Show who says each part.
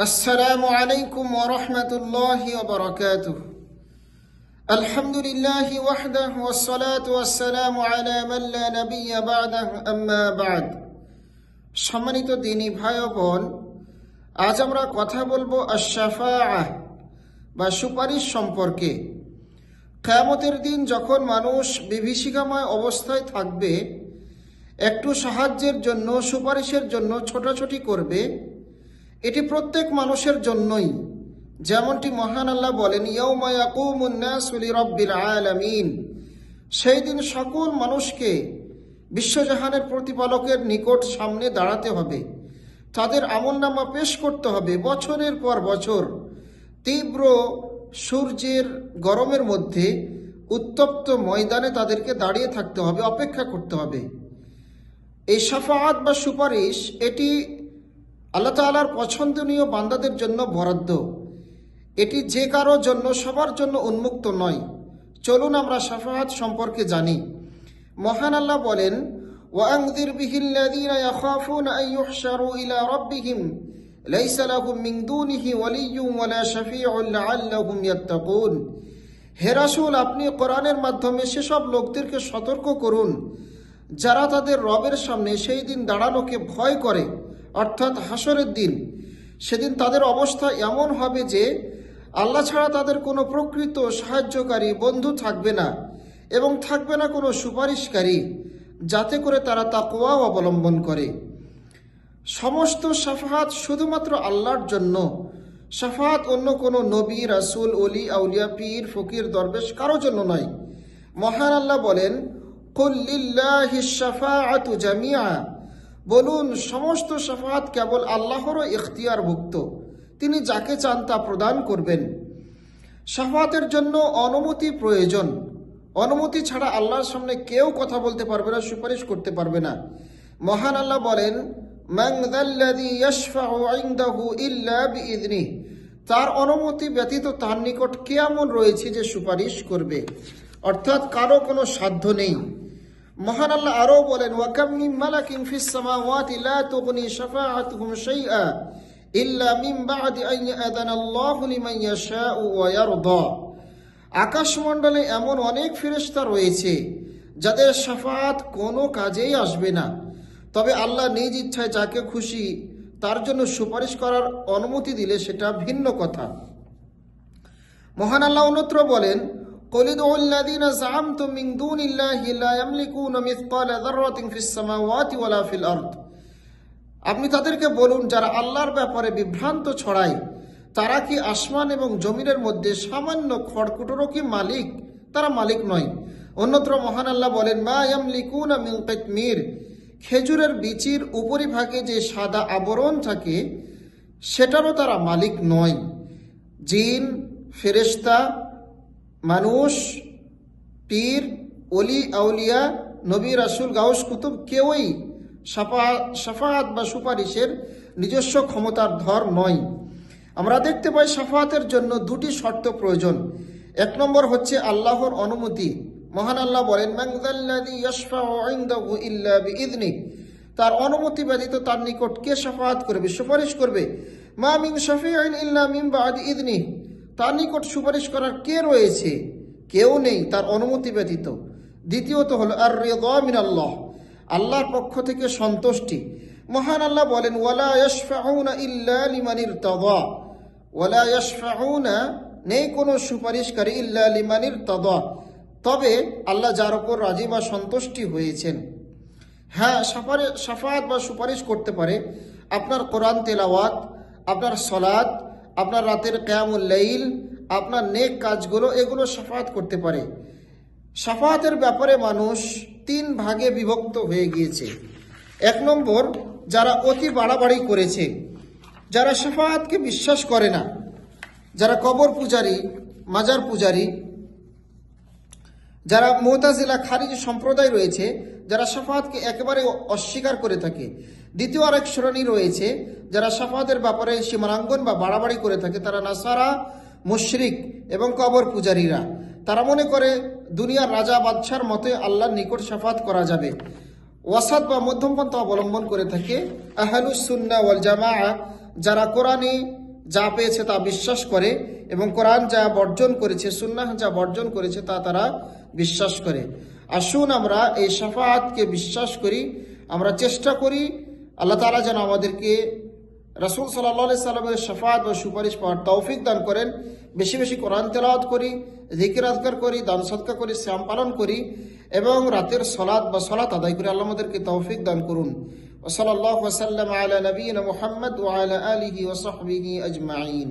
Speaker 1: السلام عليكم ورحمة الله وبركاته الحمد لله وحده والصلاة والسلام على من لا نبي بعده أما بعد সম্মানিত দিনী ভাই ও বোন আজ আমরা কথা বলবো আশাফাআহ বা সুপারিশ সম্পর্কে কেয়ামতের দিন যখন মানুষ বিভীষিকাময় অবস্থায় থাকবে একটু সাহায্যের জন্য সুপারিশের জন্য ছোটাছুটি করবে এটি প্রত্যেক মানুষের জন্যই। যেমনটি মহান আল্লাহ বলেন আলামিন। সেই দিন সকল মানুষকে বিশ্বজাহানের প্রতিপালকের নিকট সামনে দাঁড়াতে হবে। তাদের আমলনামা পেশ করতে হবে বছরের পর বছর। তীব্র সূর্যের গরমের মধ্যে উত্তপ্ত ময়দানে তাদেরকে দাঁড়িয়ে থাকতে হবে, অপেক্ষা করতে হবে। এই সাফাত বা সুপারিশ, এটি আল্লাহ তালার পছন্দনীয় বান্দাদের জন্য বরাদ্দ। এটি যে কারও জন্য, সবার জন্য উন্মুক্ত নয়। চলুন আমরা সাফাহাত সম্পর্কে জানি। মহান আল্লাহ বলেন, ওয়াংদির আপনি কোরআনের মাধ্যমে সেসব লোকদেরকে সতর্ক করুন। যারা তাদের রবের সামনে সেই দিন দাঁড়ানোকে ভয় করে অর্থাৎ হাসরের দিন, সেদিন তাদের অবস্থা এমন হবে যে আল্লাহ ছাড়া তাদের কোনো প্রকৃত সাহায্যকারী বন্ধু থাকবে না এবং থাকবে না কোনো সুপারিশকারী যাতে করে তারা তাকোয়া অবলম্বন করে। সমস্ত সাফাহাত শুধুমাত্র আল্লাহর জন্য, সাফাহাত অন্য কোনো নবী, রাসুল অলি আউলিয়া, পীর, ফকির, দরবেশ কারও জন্য নয়। মহান আল্লাহ বলেন কুল্লিল্লাহি জামিআ। বলুন, সমস্ত সাফাত কেবল আল্লাহরও ইখতিয়ারভুক্ত। তিনি যাকে চান তা প্রদান করবেন। সাফাতের জন্য অনুমতি প্রয়োজন। অনুমতি ছাড়া আল্লাহর সামনে কেউ কথা বলতে পারবে না, সুপারিশ করতে পারবে না। মহান আল্লাহ বলেন তার অনুমতি ব্যতীত তার নিকট কে এমন রয়েছে যে সুপারিশ করবে? অর্থাৎ কারও কোনো সাধ্য নেই। মহান আল্লাহ আরও বলেন, ওয়াকাম মিন মালাকিন ফিস সামাওয়াতি লা তুগনি শাফাআতুহুম শাইআ ইল্লা মিন বা'দি আন ইয়াদানা আল্লাহু লিমান ইয়াশাউ ওয়া ইয়ারদা। আকাশমণ্ডলে এমন অনেক ফেরেশতা রয়েছে যাদের শাফাত কোনো কাজেই আসবে না। তবে আল্লাহ নিজ ইচ্ছায় যাকে খুশি তার জন্য সুপারিশ করার অনুমতি দিলে সেটা ভিন্ন কথা। মহান আল্লাহ অন্যত্র বলেন قل ادعوا الذين زعمتم من دون الله لا يملكون مثقال ذرة في السماوات ولا في الأرض আপনি তাদেরকে বলুন যারা আল্লাহর ব্যাপারে বিভ্রান্ত ছড়ায় তারা কি আসমান এবং জমিনের মধ্যে সামান্য খড়কুটোরও কি মালিক তারা মালিক নয় অন্যত্র মহান আল্লাহ বলেন মা ইয়ামলিকুনা মিন কিতমির খেজুরের বিচির উপরিভাগে যে সাদা আবরণ থাকে সেটারও তারা মালিক নয় জিন ফেরেশতা মানুষ, পীর অলি আউলিয়া, নবী, রাসুল, গাউস, কুতুব কেউই সাফা সাফাহাত বা সুপারিশের নিজস্ব ক্ষমতার ধর নয়। আমরা দেখতে পাই সাফাহাতের জন্য দুটি শর্ত প্রয়োজন। এক নম্বর হচ্ছে আল্লাহর অনুমতি। মহান আল্লাহ বলেন তার অনুমতি ব্যতীত তার নিকট কে সাফাহাত করবে, সুপারিশ করবে? মা মিন শাফিঈন ইল্লা মিন বাদি ইذনিহি তার নিকট সুপারিশ করার কে রয়েছে? কেউ নেই, তার অনুমতি ব্যতীত। দ্বিতীয়ত হলো আর রেদা মিন আল্লাহ আল্লাহর পক্ষ থেকে সন্তুষ্টি। মহান আল্লাহ বলেন, ওয়ালা ইয়াশফাউনা ইল্লা লিমানির তাদা ওয়ালা ইয়াশফাউনা, নেই কোনো সুপারিশকারী ইল্লা লিমানির তাদা তবে আল্লাহ যার ওপর রাজি বা সন্তুষ্টি হয়েছেন। হ্যাঁ সাফারে সাফাত বা সুপারিশ করতে পারে। আপনার কোরআন তেলাওয়াত, আপনার সলাদ আপনার রাতের কেয়ামুল্লাইল আপনার নেক কাজগুলো, এগুলো সাফাত করতে পারে। সাফাতের ব্যাপারে মানুষ তিন ভাগে বিভক্ত হয়ে গিয়েছে। এক নম্বর, যারা অতি বাড়াবাড়ি করেছে, যারা সাফাতকে বিশ্বাস করে না, যারা কবর পূজারী, মাজার পূজারী, যারা মোহতাজিলা খারিজ সম্প্রদায় রয়েছে যারা সাফাতকে একেবারে অস্বীকার করে থাকে। দ্বিতীয় আরেক শ্রেণি রয়েছে, যারা সাফাতের ব্যাপারে সীমানাঙ্গন বা বাড়াবাড়ি করে থাকে, তারা নাসারা, মুশরিক এবং কবর পূজারীরা। তারা মনে করে, দুনিয়ার রাজা বাদশার মতে আল্লাহর নিকট সাফাত করা যাবে। ওয়াসাদ বা মধ্যমপন্থা অবলম্বন করে থাকে আহলুসুন্না ওয়াল জামা যারা কোরআনে যা পেয়েছে তা বিশ্বাস করে এবং কোরআন যা বর্জন করেছে, সুন্নাহ যা বর্জন করেছে তা তারা বিশ্বাস করে। আসুন আমরা এই সাফাতকে বিশ্বাস করি, আমরা চেষ্টা করি আল্লাহ তালা যেন আমাদেরকে রাসুল সাল্লাহ সাল্লামের সাফাত ও সুপারিশ পাওয়ার তৌফিক দান করেন। বেশি বেশি কোরআন তেলাওয়াত করি, জিকির আজকার করি, দান সৎকা করি শ্যাম পালন করি এবং রাতের সলাদ বা সলাত আদায় করি আল্লাহ আমাদেরকে তৌফিক দান করুন। ওসলাল্লাহ ওসাল্লাম আলা নবীন মোহাম্মদ ওয়ালা আলিহি ওসহবিহি আজমাইন।